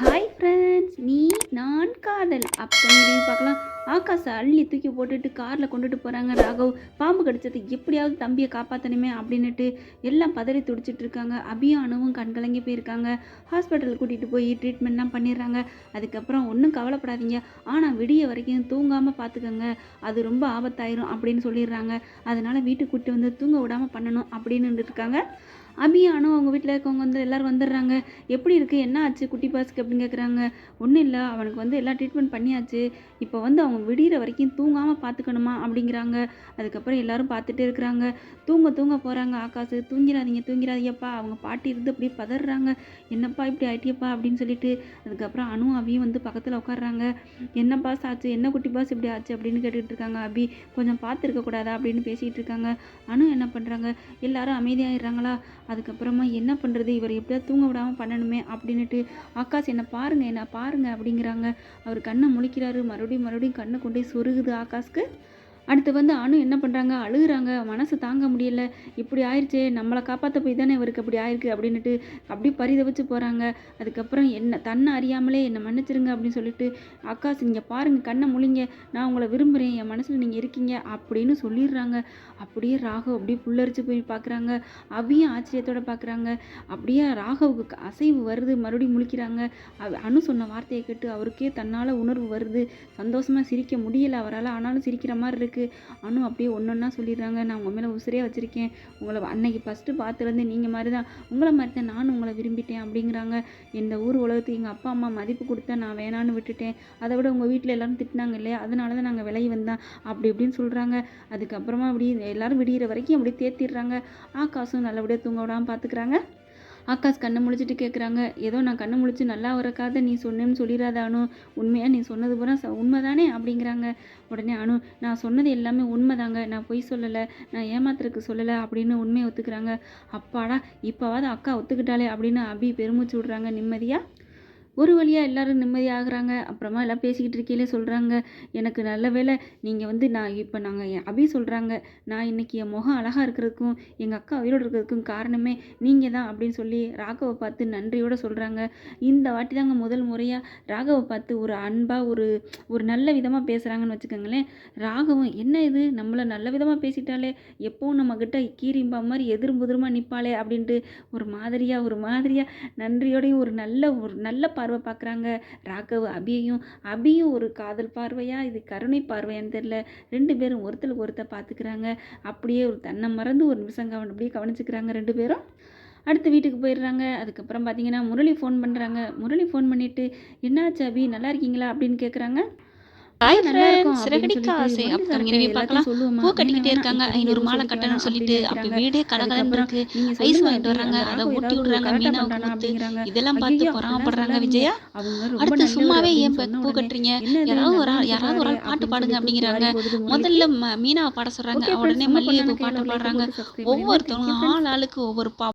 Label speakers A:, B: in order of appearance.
A: Hi friends நீ நான் காதல். அப்போ பார்க்கலாம். ஆகாஷை அள்ளி தூக்கி போட்டுட்டு காரில் கொண்டுட்டு போகிறாங்க ராகவ். பாம்பு கடிச்சது எப்படியாவது தம்பியை காப்பாற்றணுமே அப்படின்னுட்டு எல்லாம் பதறி துடிச்சிட்டு இருக்காங்க. அபியும் அணுவும் கண்கலங்கி போயிருக்காங்க. ஹாஸ்பிட்டல் கூட்டிகிட்டு போய் ட்ரீட்மெண்ட்லாம் பண்ணிடுறாங்க. அதுக்கப்புறம் ஒன்றும் கவலைப்படாதீங்க. ஆனால் விடிய வரைக்கும் தூங்காமல் பார்த்துக்கோங்க. அது ரொம்ப ஆபத்தாயிரும் அப்படின்னு சொல்லிடுறாங்க. அதனால் வீட்டுக்கு கூட்டி வந்து தூங்க விடாமல் பண்ணணும் அப்படின்னு இருக்காங்க. அபியும் அனு அவங்க வீட்டில் இருக்கவங்க வந்து எல்லோரும் வந்துடுறாங்க. எப்படி இருக்குது என்ன ஆச்சு? குட்டி பாஸ்க்கு அப்படின்னு கேட்குறாங்க ஒன்றும் இல்லை. அவனுக்கு வந்து எல்லா ட்ரீட்மெண்ட் பண்ணியாச்சு. இப்போ வந்து அவங்க விடிகிற வரைக்கும் தூங்காமல் பார்த்துக்கணுமா அப்படிங்கிறாங்க. அதுக்கப்புறம் எல்லாரும் பார்த்துட்டே இருக்கிறாங்க. தூங்க தூங்க போகிறாங்க ஆகாசு. தூங்கிடாதீங்க தூங்கிடாதீங்கப்பா. அவங்க பாட்டி இருந்து அப்படியே பதறாங்க. என்னப்பா இப்படி ஆயிட்டியப்பா? அப்படின்னு சொல்லிட்டு அதுக்கப்புறம் அனு அபியும் வந்து பக்கத்தில் உட்காடுறாங்க என்ன பாஸ் ஆச்சு? என்ன குட்டி பாஸ் இப்படி ஆச்சு? அப்படின்னு கேட்டுக்கிட்டு இருக்காங்க அபி. கொஞ்சம் பார்த்துருக்க கூடாதா அப்படின்னு பேசிகிட்டு இருக்காங்க. அனு என்ன பண்ணுறாங்க எல்லாரும் அமைதியாகிடுறாங்களா அதுக்கப்புறமா என்ன பண்ணுறது இவர் எப்படியாவது தூங்க விடாமல் பண்ணணுமே அப்படின்னுட்டு ஆகாஷ் என்னை பாருங்கள் என்ன பாருங்க அப்படிங்கிறாங்க. அவர் கண்ணை முழிக்கிறாரு. மறுபடியும் மறுபடியும் கண்ணை கொண்டு போய் சொருகுது ஆகாஷ்க்கு. அடுத்து வந்து அணு என்ன பண்ணுறாங்க அழுகுறாங்க. மனசு தாங்க முடியல. இப்படி ஆயிடுச்சே நம்மளை காப்பாற்ற போய் தானே இவருக்கு அப்படி ஆயிருக்கு அப்படின்னுட்டு அப்படி பரிதவிச்சு போகிறாங்க அதுக்கப்புறம் என்ன தன்னை அறியாமலே என்னை மன்னிச்சிருங்க அப்படின்னு சொல்லிட்டு அக்காஸ் நீங்கள் பாருங்கள் கண்ணை முழிங்க நான் உங்களை விரும்புகிறேன் என் மனசில் நீங்கள் இருக்கீங்க. அப்படின்னு சொல்லிடுறாங்க. அப்படியே ராகவ் அப்படியே புல்லரிச்சு போய் பார்க்குறாங்க அவையும் ஆச்சரியத்தோடு பார்க்குறாங்க அப்படியே ராகவுக்கு அசைவு வருது. மறுபடியும் முழிக்கிறாங்க. அவ- அனு சொன்ன வார்த்தையை கேட்டு அவருக்கே தன்னால் உணர்வு வருது. சந்தோஷமாக சிரிக்க முடியல அவரால். ஆனாலும் சிரிக்கிற மாதிரி இருக்குது அனு அப்படியே ஒன்றொன்னா சொல்லிடுறாங்க. நான் உங்கள் மேலே உசிரே வச்சுருக்கேன். உங்களை அன்னைக்கு ஃபஸ்ட்டு பார்த்துருந்து நீங்கள் மாதிரி தான் உங்களை மாதிரி தான் நானும் உங்களை விரும்பிட்டேன் அப்படிங்கிறாங்க. இந்த ஊர் உலகத்துக்கு எங்கள் அப்பா அம்மா மதிப்பு கொடுத்தா நான் வேணான்னு விட்டுட்டேன். அதை விட உங்கள் வீட்டில் எல்லாரும் திட்டினாங்க இல்லையா? அதனால தான் நாங்கள் விலகி வந்தோம். அப்படி இப்படின்னு சொல்கிறாங்க அதுக்கப்புறமா அப்படி எல்லாரும் விடிகிற வரைக்கும் அப்படி தேத்திடுறாங்க. ஆகாசும் நல்லபடியாக தூங்க விடாமல் பார்த்துக்கிறாங்க ஆகாஷ் கண்ணை முழிச்சிட்டு கேட்குறாங்க ஏதோ நான் கண்ணை முழிச்சு நல்லா வரக்காத நீ சொன்னேன்னு சொல்லிடாதானு உண்மையாக நீ சொன்னது பூரா ச உண்மைதானே அப்படிங்கிறாங்க. உடனே அனு நான் சொன்னது எல்லாமே உண்மைதாங்க. நான் பொய் சொல்லலை. நான் ஏமாத்துறதுக்கு சொல்லலை அப்படின்னு உண்மையை ஒத்துக்கிறாங்க. அப்பாடா இப்போவாது அக்கா ஒத்துக்கிட்டாலே அப்படின்னு அபி பெருமூச்சு விடுறாங்க. நிம்மதியாக ஒரு வழியாக எல்லாரும் நிம்மதியாகிறாங்க. அப்புறமா எல்லாம் பேசிக்கிட்டு இருக்கையிலே சொல்கிறாங்க எனக்கு நல்ல வேளை நீங்கள் வந்து நான் இப்போ நாங்கள் என் அபி சொல்கிறாங்க நான் இன்னைக்கு என் முகம் அழகாக இருக்கிறதுக்கும் எங்கள் அக்கா உயிரோடு இருக்கிறதுக்கும் காரணமே நீங்கள் தான் அப்படின்னு சொல்லி ராகவை பார்த்து நன்றியோடு சொல்கிறாங்க இந்த வாட்டி தாங்க முதல் முறையாக ராகவை பார்த்து ஒரு அன்பாக ஒரு ஒரு நல்ல விதமாக பேசுகிறாங்கன்னு வச்சுக்கோங்களேன். ராகவும் என்ன இது? நம்மளை நல்ல விதமாக பேசிட்டாலே எப்போவும் நம்மக்கிட்ட கீரிம்பா மாதிரி எதிரும் புதிருமா நிற்பாளே அப்படின்ட்டு ஒரு மாதிரியாக ஒரு மாதிரியாக நன்றியோடையும் ஒரு நல்ல ஒரு நல்ல பார்வை பார்க்குறாங்க. ராகவ் அபியையும் அபியும் ஒரு காதல் பார்வையா? இது கருணை பார்வையான்னு தெரில ரெண்டு பேரும் ஒருத்தருக்கு ஒருத்தர் பார்த்துக்கிறாங்க. அப்படியே ஒரு தன்னை மறந்து ஒரு நிமிஷம் கவனம் அப்படியே கவனிச்சுக்கிறாங்க ரெண்டு பேரும். அடுத்து வீட்டுக்கு போயிடுறாங்க. அதுக்கப்புறம் பார்த்தீங்கன்னா முரளி ஃபோன் பண்ணுறாங்க முரளி ஃபோன் பண்ணிவிட்டு என்னாச்சு அபி? நல்லா இருக்கீங்களா? அப்படின்னு கேட்குறாங்க
B: ஹாய் ஃப்ரெண்ட்ஸ் ஆசை. இனிமே பார்க்கலாம்? பூ கட்டிக்கிட்டே இருக்காங்க. ஐநூறு மாலை கட்டணும்னு சொல்லிட்டு அப்போ. வீடே
A: அதுக்கப்புறம்
B: இருக்கு. ஐஸ் வாங்கிட்டு வர்றாங்க. அதை ஊட்டி விடுறாங்க. மீனாவுக்கு. இதெல்லாம் பார்த்து பொறாமப்படுறாங்க விஜயா. அடுத்து சும்மாவே ஏன் பூ கட்டுறீங்க? யாராவது ஒரு ஆள் யாராவது ஒரு ஆள் பாட்டு பாடுங்க அப்படிங்கிறாங்க. முதல்ல மீனாவை பாட சொல்றாங்க. உடனே மல்லிகைப்பூ பாட்டு பாடுறாங்க. ஒவ்வொருத்தவங்க. ஆள் ஆளுக்கு ஒவ்வொரு பா